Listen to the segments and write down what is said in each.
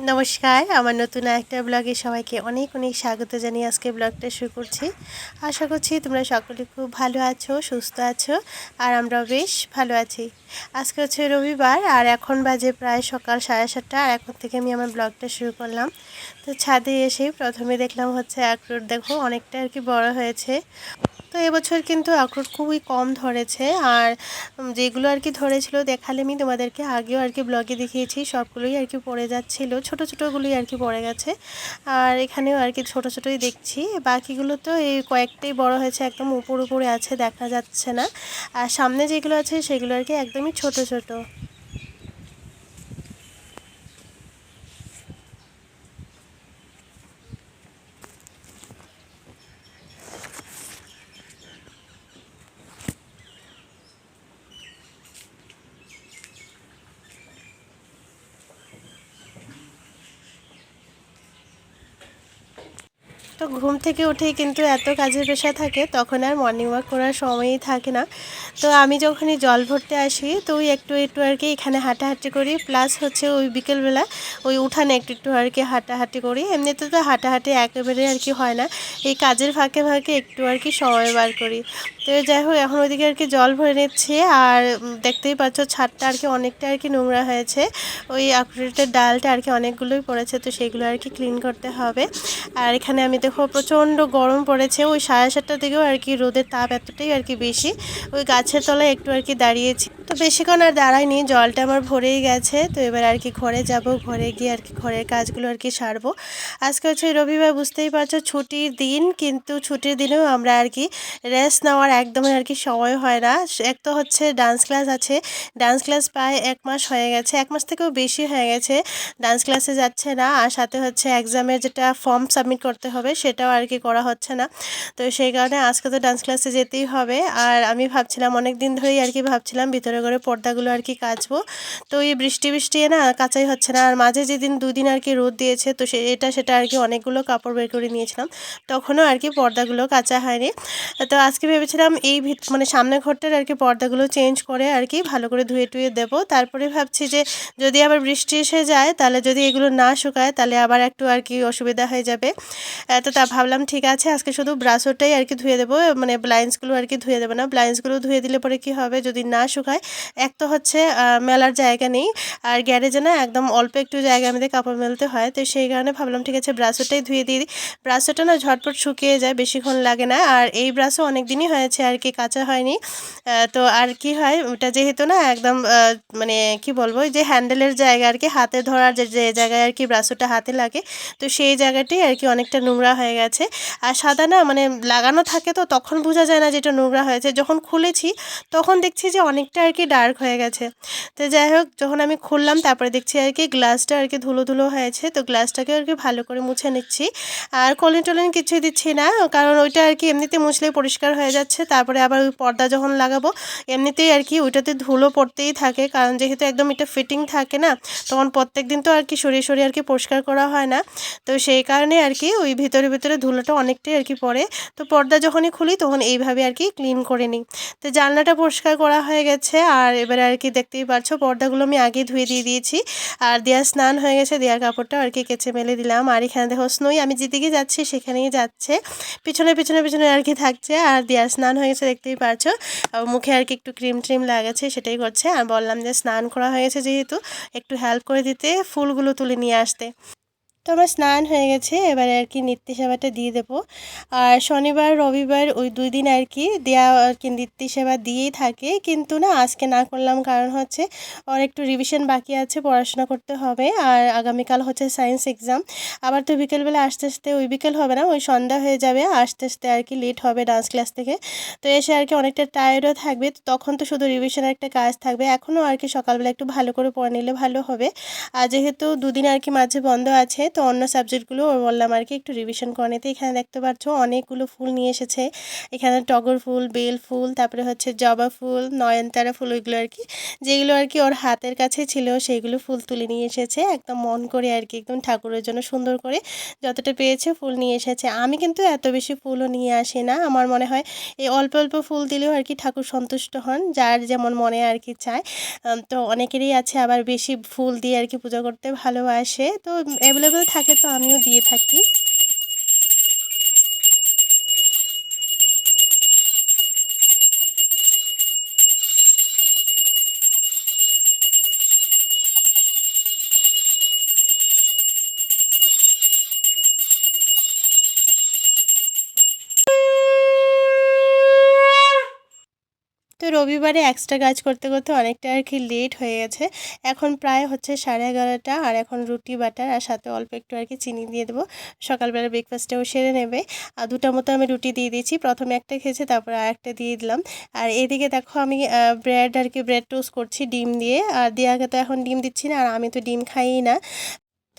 নমস্কার, আমার নতুন একটা ব্লগে সবাইকে অনেক অনেক স্বাগত জানিয়ে আজকে ব্লগটা শুরু করছি। আশা করছি তোমরা সকলে খুব ভালো আছো, সুস্থ আছো, আর আমরাও বেশ ভালো আছি। আজকে হচ্ছে রবিবার, আর এখন বাজে প্রায় সকাল সাড়ে সাতটা, আর এখন থেকে আমি আমার ব্লগটা শুরু করলাম। তো ছাদে এসে প্রথমে দেখলাম হচ্ছে আখরোট দেখো, অনেকটা আর কি বড় হয়েছে। তো এবছর কিন্তু আখরোট খুবই কম ধরেছে। আর যেগুলো আর কি ধরেছিল দেখালে আমি তোমাদেরকে আগেও আর কি ব্লগে দেখিয়েছি, সবগুলোই আর কি পড়ে যাচ্ছিল। ছোট ছোটোগুলোই আর কি পড়ে গেছে। আর এখানেও আর কি ছোট ছোটোই দেখছি। বাকিগুলো তো এই কয়েকটাই বড় হয়েছে, একদম উপর উপরে আছে, দেখা যাচ্ছে না। আর সামনে যেগুলো আছে সেগুলো আর কি একদমই ছোট ছোট। তো ঘুম থেকে উঠেই কিন্তু এত কাজের পেশা থাকে, তখন আর মর্নিং ওয়াক করার সময়ই থাকে না। তো আমি যখনই জল ভরতে আসি, তো ওই একটু একটু আর কি এখানে হাঁটাহাঁটি করি প্লাস হচ্ছে ওই বিকেলবেলা ওই উঠানে একটু একটু আর কি হাঁটাহাঁটি করি। এমনিতে তো হাঁটাহাঁটি একেবারে আর কি হয় না, এই কাজের ফাঁকে ফাঁকে একটু আর কি সময় বার করি। তো যাই হোক এখন ওইদিকে আর কি জল ভরে নিচ্ছি আর দেখতেই পাচ্ছ ছাদটা আর কি অনেকটা আর কি নোংরা হয়েছে ওই আখরোটের ডালটা আর কি অনেকগুলোই পড়েছে তো সেগুলো আর কি ক্লিন করতে হবে আর এখানে আমি দেখো প্রচণ্ড গরম পড়েছে ওই সাড়ে সাতটার দিকেও আর কি রোদের তাপ এতটাই আর কি বেশি ওই গাছের তলায় একটু আর কি দাঁড়িয়েছি তো বেশিক্ষণ আর দাঁড়ায়নি জলটা আমার ভরেই গেছে তো এবার আর কি ঘরে যাব ঘরে গিয়ে আর কি ঘরের কাজগুলো আর কি সারবো আজকে হচ্ছে রবিবার বুঝতেই পারছ ছুটির দিন কিন্তু ছুটির দিনেও আমরা আর কি রেস্ট নেওয়ার একদমই আর কি সময় হয় না। এক তো হচ্ছে ডান্স ক্লাস আছে। ডান্স ক্লাস প্রায় এক মাস হয়ে গেছে। এক মাস থেকেও বেশি হয়ে গেছে। ডান্স ক্লাসে যাচ্ছে না। আর সাথে হচ্ছে এক্সামের যেটা ফর্ম সাবমিট করতে হবে সেটাও আর কি করা হচ্ছে না। তো সেই কারণে আজকে তো ডান্স ক্লাসে যেতেই হবে। আর আমি ভাবছিলাম অনেক দিন ধরেই আর কি ভাবছিলাম ভিতরে করে পর্দাগুলো আর কি কাচবো। তো এই বৃষ্টি বৃষ্টি না কাচাই হচ্ছে না। আর মাঝে যেদিন দুদিন আর কি রোদ দিয়েছে তো সে এটা সেটা আর কি অনেকগুলো কাপড় বের করে নিয়েছিলাম। তখনও আর কি পর্দাগুলো কাচা হয়নি। তো আজকে ভেবেছিলাম এই ভিত মানে সামনে ঘরটার আর কি পর্দাগুলো চেঞ্জ করে আর কি ভালো করে ধুয়ে টুয়ে দেবো। তারপরে ভাবছি যে যদি আবার বৃষ্টি এসে যায়, তাহলে যদি এগুলো না শুকায়, তাহলে আবার একটু আর কি অসুবিধা হয়ে যাবে। তো তা ভাবলাম ঠিক আছে, আজকে শুধু ব্রাশরটাই আর কি ধুয়ে দেবো। মানে ব্লাইন্সগুলো আর কি ধুয়ে দেবো না। ব্লাইন্সগুলো ধুয়ে দিলে পরে কি হবে, যদি না শুকায়, এক তো হচ্ছে মেলার জায়গা নেই। আর গ্যারেজে না একদম অল্প একটু জায়গা আমাদের কাপড় মেলতে হয়। তো সেই কারণে ভাবলাম ঠিক আছে ব্রাশরটাই ধুয়ে দিয়ে দিই। ব্রাশরটা না ঝটপট শুকিয়ে যায়, বেশিক্ষণ লাগে না। আর এই ব্রাশও অনেক দিনই হয়েছে আর কি কাঁচা হয়নি। তো আর কি হয়, ওটা যেহেতু না একদম মানে কি বলব যে হ্যান্ডেলের জায়গা আর কি, হাতে ধরার যে জায়গায় আর কি ব্রাশরটা হাতে লাগে, তো সেই জায়গাটি আর কি অনেকটা নোংরা হয়ে গেছে। আর সাদা না মানে লাগানো থাকে তো, তখন বোঝা যায় না যেটা নোংরা হয়েছে। যখন খুলেছি, তখন দেখছি যে অনেকটা আর কি ডার্ক হয়ে গেছে। তো যাই হোক, যখন আমি খুললাম, তারপরে দেখছি আর কি গ্লাসটা আর কি ধুলো ধুলো হয়েছে, তো গ্লাসটাকে আর কি ভালো করে মুছে নিচ্ছি। আর কলিন টলিন কিছুই দিচ্ছি না, কারণ ওইটা আর কি এমনিতে মুছলেই পরিষ্কার হয়ে যাচ্ছে তারপরে আবার ওই পর্দা যখন লাগাবো, এমনিতেই আর কি ওইটাতে ধুলো পড়তেই থাকে। কারণ যেহেতু একদম এটা ফিটিং থাকে না, তখন প্রত্যেক দিন তো আর কি সরিয়ে সরিয়ে আর কি পরিষ্কার করা হয় না। তো সেই কারণে আর কি ওই ভিতরে ভিতরে ধুলোটা অনেকটাই আর কি পড়ে। তো পর্দা যখনই খুলি তখন এইভাবে আর কি ক্লিন করে নিই। তো জানলাটা পরিষ্কার করা হয়ে গেছে, আর এবারে আর কি দেখতেই পাচ্ছ পর্দাগুলো আমি আগে ধুয়ে দিয়ে দিয়েছি। আর দেওয়ার স্নান হয়ে গেছে, দেওয়ার কাপড়টা আর কি কেচে মেলে দিলাম। আর এখানে দেখো স্নোই আমি যেদিকে যাচ্ছি সেখানেই যাচ্ছে। পিছনে পিছনে পিছনে আর কি থাকছে, আর দেওয়ার স্নান হয়ে গেছে, দেখতেই পারছ। মুখে আর কি একটু ক্রিম ট্রিম লাগাচ্ছে, সেটাই করছে। আর বললাম যে, স্নান করা হয়েছে যেহেতু, একটু হেল্প করে দিতে ফুলগুলো তুলে নিয়ে আসতে। তো আমার স্নান হয়ে গেছে, এবারে আর কি নিত্য সেবাটা দিয়ে দেবো। আর শনিবার, রবিবার ওই দুই দিন আর কি দেওয়া আর কি নিত্য সেবা দিয়েই থাকে। কিন্তু না, আজকে না করলাম কারণ হচ্ছে ওর একটু রিভিশন বাকি আছে, পড়াশোনা করতে হবে। আর আগামীকাল হচ্ছে সায়েন্স এক্সাম আবার তো বিকেলবেলা আসতে আসতে ওই বিকেল হবে না, ওই সন্ধ্যা হয়ে যাবে। আসতে আসতে আর কি লেট হবে ডান্স ক্লাস থেকে। তো এসে আর কি অনেকটা টায়ার্ডও থাকবে। তখন তো শুধু রিভিশনের একটা কাজ থাকবে। এখনও আর কি সকালবেলা একটু ভালো করে পড়ে নিলে ভালো হবে। আর যেহেতু দুদিন আর কি মাঝে বন্ধ আছে তো অন্য সাবজেক্টগুলো বললাম আর কি, একটু রিভিশন করে নিতে। এখানে দেখতে পাচ্ছ অনেকগুলো ফুল নিয়ে এসেছে। এখানে টগর ফুল, বেল ফুল, তারপরে হচ্ছে জবা ফুল, নয়নতারা ফুল, ওইগুলো আর কি। যেগুলো আর কি ওর হাতের কাছে ছিল সেইগুলো ফুল তুলে নিয়ে এসেছে। একদম মন করে আর কি, একদম ঠাকুরের জন্য সুন্দর করে যতটা পেয়েছে ফুল নিয়ে এসেছে। আমি কিন্তু এত বেশি ফুলও নিয়ে আসি না। আমার মনে হয় এই অল্প অল্প ফুল দিলেও আর কি ঠাকুর সন্তুষ্ট হন, যার যেমন মনে আর কি চায়। তো অনেকেরই আছে আবার বেশি ফুল দিয়ে আর কি পূজা করতে ভালোবাসে। তো অ্যাভেলেবেল থাকে তো আমিও দিয়ে থাকি। রবিবারে এক্সট্রা কাজ করতে করতে অনেকটা আর কি লেট হয়ে গেছে। এখন প্রায় হচ্ছে সাড়ে এগারোটা আর এখন রুটি, বাটার আর সাথে অল্প একটু আর কি চিনি দিয়ে দেবো। সকালবেলা ব্রেকফাস্টেও সেরে নেবে। আর দুটো মতো আমি রুটি দিয়ে দিয়েছি। প্রথমে একটা খেয়েছে, তারপর আর একটা দিয়ে দিলাম। আর এদিকে দেখো আমি ব্রেড আর কি ব্রেড টোস্ট করছি ডিম দিয়ে। আর দিয়াকে তো এখন ডিম দিচ্ছি না, আর আমি তো ডিম খাই না।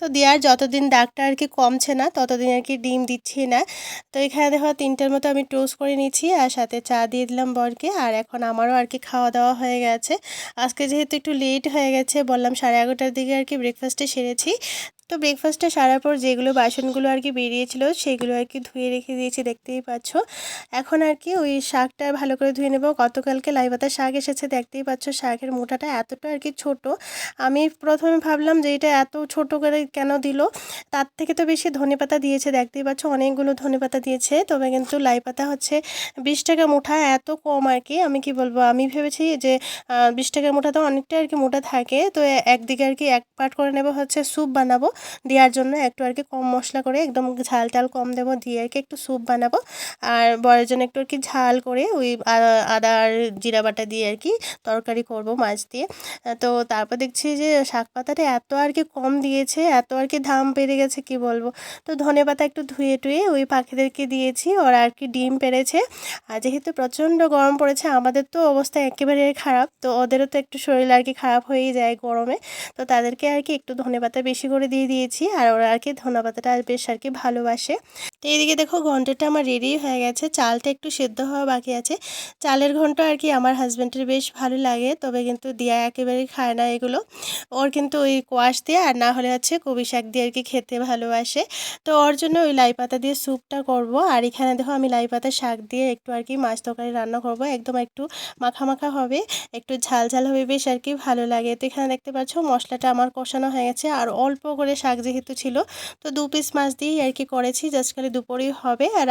তো দেওয়ার যতদিন দাগটা আর কি কমছে না, ততদিন আর কি ডিম দিচ্ছি না। তো এখানে দেখো তিনটের মতো আমি টোস্ট করে নিচ্ছি আর সাথে চা দিয়ে দিলাম বরকে আর এখন আমারও আর কি খাওয়া দাওয়া হয়ে গেছে। আজকে যেহেতু একটু লেট হয়ে গেছে, বললাম সাড়ে এগারোটার দিকে আর কি ব্রেকফাস্টে সেরেছি। তো ব্রেকফাস্টটা সারার পর যেগুলো বাসনগুলো আর কি বেরিয়েছিল, সেগুলো আর কি ধুয়ে রেখে দিয়েছি, দেখতেই পাচ্ছ। এখন আর কি ওই শাকটা ভালো করে ধুয়ে নেব। গতকালকে লাইবাতা শাক এসেছে, দেখতেই পাচ্ছ শাকের মোটাটা এতটা আর কি ছোট। আমি প্রথমে ভাবলাম যে এটা এত ছোট করে কেন দিল? তার থেকে তো বেশি ধনেপাতা দিয়েছে, দেখতেই পাচ্ছ অনেকগুলো ধনেপাতা দিয়েছে। তবে কিন্তু লাই পাতা হচ্ছে বিশ টাকা মুঠা এত কম আর কি। আমি কি বলব, আমি ভেবেছি যে বিশ টাকার মোটা তো অনেকটা আর কি মোটা থাকে। তো একদিকে আর কি এক পার্ট করে নেব, হচ্ছে স্যুপ বানাবো। দেওয়ার জন্য একটু আর কি কম মশলা করে একদম ঝাল টাল কম দেবো দিয়ে আর কি একটু স্যুপ বানাবো। আর বয়ের জন্য একটু আর কি ঝাল করে ওই আদা আর জিরা বাটা দিয়ে আর কি তরকারি করব মাছ দিয়ে। তো তারপর দেখছি যে শাক পাতাটা এত আর কি কম দিয়েছে, এত আর কি দাম বেড়ে গেছে কি বলব? তো ধনে পাতা একটু ধুয়ে টুয়ে ওই পাখিদেরকে দিয়েছি, ওরা আর কি ডিম পেড়েছে। আর যেহেতু প্রচণ্ড গরম পড়েছে, আমাদের তো অবস্থা একেবারে খারাপ, তো ওদেরও তো একটু শরীর আর কি খারাপ হয়েই যায় গরমে। তো তাদেরকে আর কি একটু ধনে পাতা বেশি করে দিয়ে দিয়েছি আর ওরা আর কি ধনে পাতাটা বেশ আর কি ভালোবাসে। তো এইদিকে দেখো ঘন্টাটা আমার রেডি হয়ে গেছে। চালটা একটু সেদ্ধ হওয়া বাকি আছে। চালের ঘন্ট আর কি আমার হাজব্যান্ডের বেশ ভালো লাগে, তবে কিন্তু দিয়া একেবারেই খায় না এগুলো। ওর কিন্তু ওই কোয়াশ দিয়ে আর না হলে হচ্ছে কবি শাক দিয়ে আর কি খেতে ভালোবাসে। তো ওর জন্য ওই লাই পাতা দিয়ে স্যুপটা করব। আর এখানে দেখো আমি লাই পাতা শাক দিয়ে একটু আর কি মাছ তরকারি রান্না করব। একদম একটু মাখা মাখা হবে, একটু ঝাল ঝাল হবে, বেশ আর কি ভালো লাগে। তো এখানে দেখতে পাচ্ছ মশলাটা আমার কষানো হয়ে গেছে। আর অল্প করে শাক যেহেতু ছিল, তো দু পিস মাছ দিয়েই আর কি করেছি। জাস্ট খালি দুপুরেই হবে আর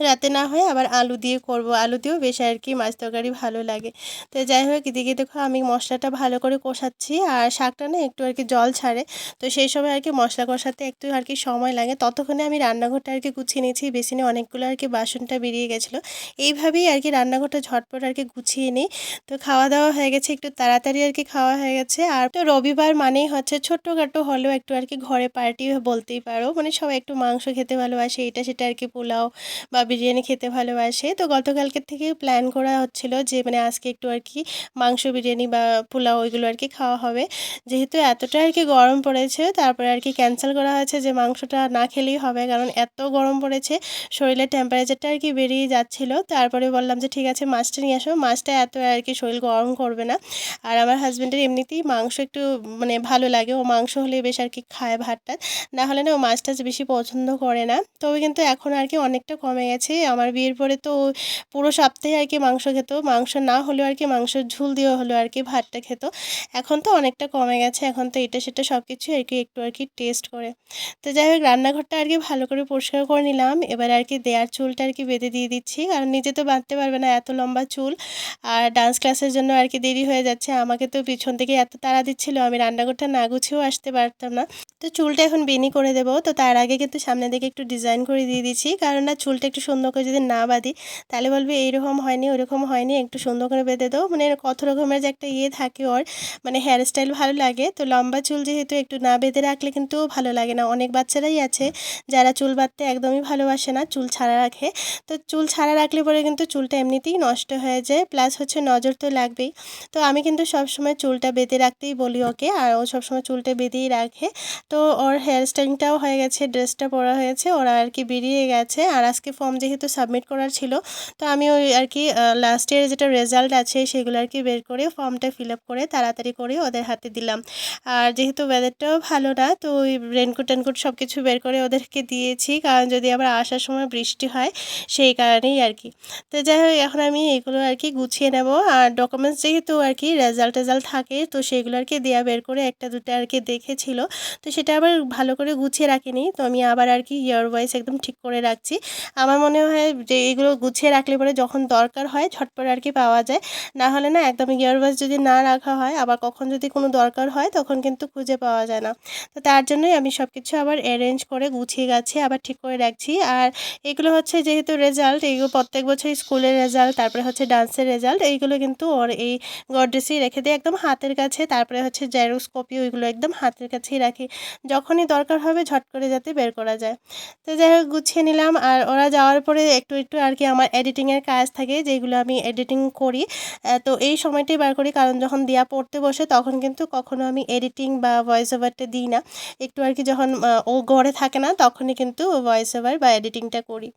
রাতে না হয় আবার আলু দিয়ে করব আলু দিয়েও বেশ আর কি মাছ তরকারি ভালো লাগে তো যাই হোক এদিকে দেখো আমি মশলাটা ভালো করে কষাচ্ছি আর শাকটা না একটু আর কি জল ছাড়ে তো সেই সময় আর কি মশলা কষাতে একটু আর কি সময় লাগে ততক্ষণে আমি রান্নাঘরটা আর কি গুছিয়ে নিয়েছি বেসিনে অনেকগুলো আর কি বাসনটা বেরিয়ে গেছিল এইভাবেই আর কি রান্নাঘরটা ঝটপট আর কি গুছিয়ে নিই তো খাওয়া দাওয়া হয়ে গেছে একটু তাড়াতাড়ি আর কি খাওয়া হয়ে গেছে আর তো রবিবার মানেই হচ্ছে ছোট্টখাটো হলেও একটু আর কি ঘরে পার্টি বলতেই পারো মানে সবাই একটু মাংস খেতে ভালোবাসে এটা সেটা আর কি পোলাও বা বিরিয়ানি খেতে ভালোবাসে। তো গতকালকের থেকে প্ল্যান করা হচ্ছিল যে মানে আজকে একটু আর কি মাংস বিরিয়ানি বা পোলাও ওইগুলো আর কি খাওয়া হবে। যেহেতু এতটা আর কি গরম পড়েছে, তারপরে আর কি ক্যান্সেল করা হয়েছে যে, মাংসটা না খেলেই হবে। কারণ এত গরম পড়েছে, শরীরের টেম্পারেচারটা আর কি বেরিয়ে যাচ্ছিল। তারপরে বললাম যে, ঠিক আছে, মাছটা নিয়ে আসো। মাছটা এত আর কি শরীর গরম করবে না। আর আমার হাজব্যান্ডের এমনিতেই মাংস একটু মানে ভালো লাগে। ও মাংস হলে বেশ আর কি খায় ভাতটা। না হলে না ও মাছটা বেশি পছন্দ করে না। তবে কিন্তু এখন আর কি অনেকটা কমে গেছে আমার বিয়ের পরে তো পুরো সপ্তাহে আর কি মাংস খেত। মাংস না হলেও আর কি মাংসের ঝুল দিয়েও হলেও আর কি ভাতটা খেত। এখন তো অনেকটা কমে গেছে। এখন তো এটা সেটা সব কিছু আর কি একটু আর কি টেস্ট করে। তো যাই হোক, রান্নাঘরটা আর কি ভালো করে পরিষ্কার করে নিলাম। এবার আর কি দেয়ার চুলটা আর কি বেঁধে দিয়ে দিচ্ছি। কারণ নিজে তো বাঁধতে পারবে না এত লম্বা চুল। আর ডান্স ক্লাসের জন্য আর কি দেরি হয়ে যাচ্ছে। আমাকে তো পিছন থেকে এত তাড়া দিচ্ছিল। আমি রান্নাঘরটা না গুছিয়েও আসতে পারতাম না। তো চুলটা এখন বেনি করে দেবো। তো তার আগে কিন্তু সামনের দিকে একটু ডিজাইন করে দিয়ে দিচ্ছি। কারণ না, চুলটা একটু সুন্দর করে যদি না বাঁধি তাহলে বলবে এইরকম হয়নি, ওরকম হয়নি, একটু সুন্দর করে বেঁধে দাও। মানে কত রকমের যে একটা ইয়ে থাকে ওর মানে হেয়ার স্টাইল ভালো লাগে। তো লম্বা চুল যেহেতু একটু না বেঁধে রাখলে কিন্তু ভালো লাগে না। অনেক বাচ্চারাই আছে যারা চুল বাঁধতে একদমই ভালোবাসে না, চুল ছাড়া রাখে। তো চুল ছাড়া রাখলে পরে কিন্তু চুলটা এমনিতেই নষ্ট হয়ে যায়। প্লাস হচ্ছে নজর তো লাগবেই। তো আমি কিন্তু সবসময় চুলটা বেঁধে রাখতেই বলি ওকে। আর ও সবসময় চুলটা বেঁধেই রাখে। তো ওর হেয়ার স্টাইলটাও হয়ে গেছে ড্রেসটা পরা হয়েছে, ওরা আর কি বেরিয়ে গেছে। আর আজকে ফর্ম যেহেতু সাবমিট করার ছিল, তো আমি ওই আর কি লাস্ট ইয়ারে যেটা রেজাল্ট আছে সেগুলো আর কি বের করে ফর্মটা ফিল আপ করে তাড়াতাড়ি করে ওদের হাতে দিলাম। আর যেহেতু ওয়েদারটাও ভালো না, তো ওই রেনকোট টেনকোট সব কিছু বের করে ওদেরকে দিয়েছি, কারণ যদি আবার আসার সময় বৃষ্টি হয় সেই কারণেই আর কি। তো যাই হোক, এখন আমি এগুলো আর কি গুছিয়ে নেব। আর ডকুমেন্টস যেহেতু আর কি রেজাল্ট টেজাল্ট থাকে, তো সেগুলো আর কি দেওয়া বের করে একটা দুটো আর কি দেখেছিল, তো সেটা আবার ভালো করে গুছিয়ে রাখিনি, তো আমি আবার আর কি ইয়ার ওয়াইজ একদম ঠিক করে রাখছি। আমার মনে হয় যে এগুলো গুছিয়ে রাখলে পরে যখন দরকার হয় ঝটপট আর কি পাওয়া যায়। না হলে না একদম ইয়ার ওয়াইজ যদি না রাখা হয়, আবার কখন যদি কোনো দরকার হয় তখন কিন্তু খুঁজে পাওয়া যায় না। তো তার জন্যই আমি সব কিছু আবার অ্যারেঞ্জ করে গুছিয়ে গাছিয়ে আবার ঠিক করে রাখছি। আর এগুলো হচ্ছে যেহেতু রেজাল্ট এইগুলো প্রত্যেক বছর স্কুলের রেজাল্ট তারপরে হচ্ছে ডান্সের রেজাল্ট এইগুলো কিন্তু ওর এই গডরেসেই রেখে দিই একদম হাতের কাছে। তারপরে হচ্ছে জেরক্স কপি ওইগুলো একদম হাতের কাছেই রাখি। যখনই দরকার হবে ঝট করে যাতে বের করা যায়। তো যাই হোক, গুছিয়ে নিলাম। আর ওরা যাওয়ার পরে একটু একটু আর কি আমার এডিটিংয়ের কাজ থাকে যেগুলো আমি এডিটিং করি। তো এই সময়টাই বার করি কারণ যখন দেওয়া পড়তে বসে তখন কিন্তু কখনো আমি এডিটিং বা ভয়েস ওভারটা দিই না। একটু আর কি যখন ও ঘরে থাকে না তখনই কিন্তু ভয়েস ওভার বা এডিটিংটা করি।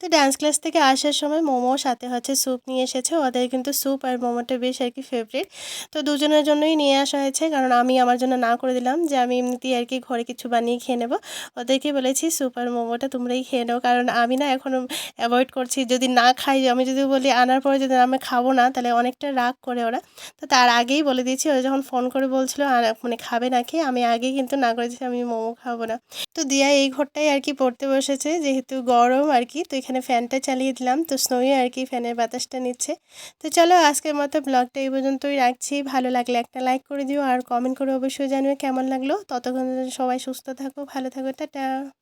তো ডান্স ক্লাস থেকে আসার সময় মোমো, সাথে হচ্ছে স্যুপ নিয়ে এসেছে। ওদের কিন্তু স্যুপ আর মোমোটা বেশ আর কি ফেভারিট তো দুজনের জন্যই নিয়ে আসা হয়েছে কারণ আমি আমার জন্য না করে দিলাম যে আমি এমনিতেই আর কি ঘরে কিছু বানিয়ে খেয়ে নেব। ওদেরকে বলেছি স্যুপ আর মোমোটা তোমরাই খেয়ে নাও কারণ আমি না এখনও অ্যাভয়েড করছি। যদি না খাই, আমি যদি বলি আনার পরে যদি আমি খাব না, তাহলে অনেকটা রাগ করে ওরা। তো তার আগেই বলে দিয়েছি, ওরা যখন ফোন করে বলছিল মানে খাবে না খেয়ে? আমি আগেই কিন্তু না করেছি আমি মোমো খাব না। তো দিয়া এই ঘরটাই আর কি পড়তে বসেছে, যেহেতু গরম আর কি, তো এখানে ফ্যানটা চালিয়ে দিলাম। তো স্নোই আর কি ফ্যানের বাতাসটা নিচ্ছে। তো চলো আজকের মতো ব্লগটা এই পর্যন্তই রাখছি। ভালো লাগলে একটা লাইক করে দিও, আর কমেন্ট করে অবশ্যই জানিও কেমন লাগল। ততক্ষণ সবাই সুস্থ থাকো, ভালো থাকো, টাটা।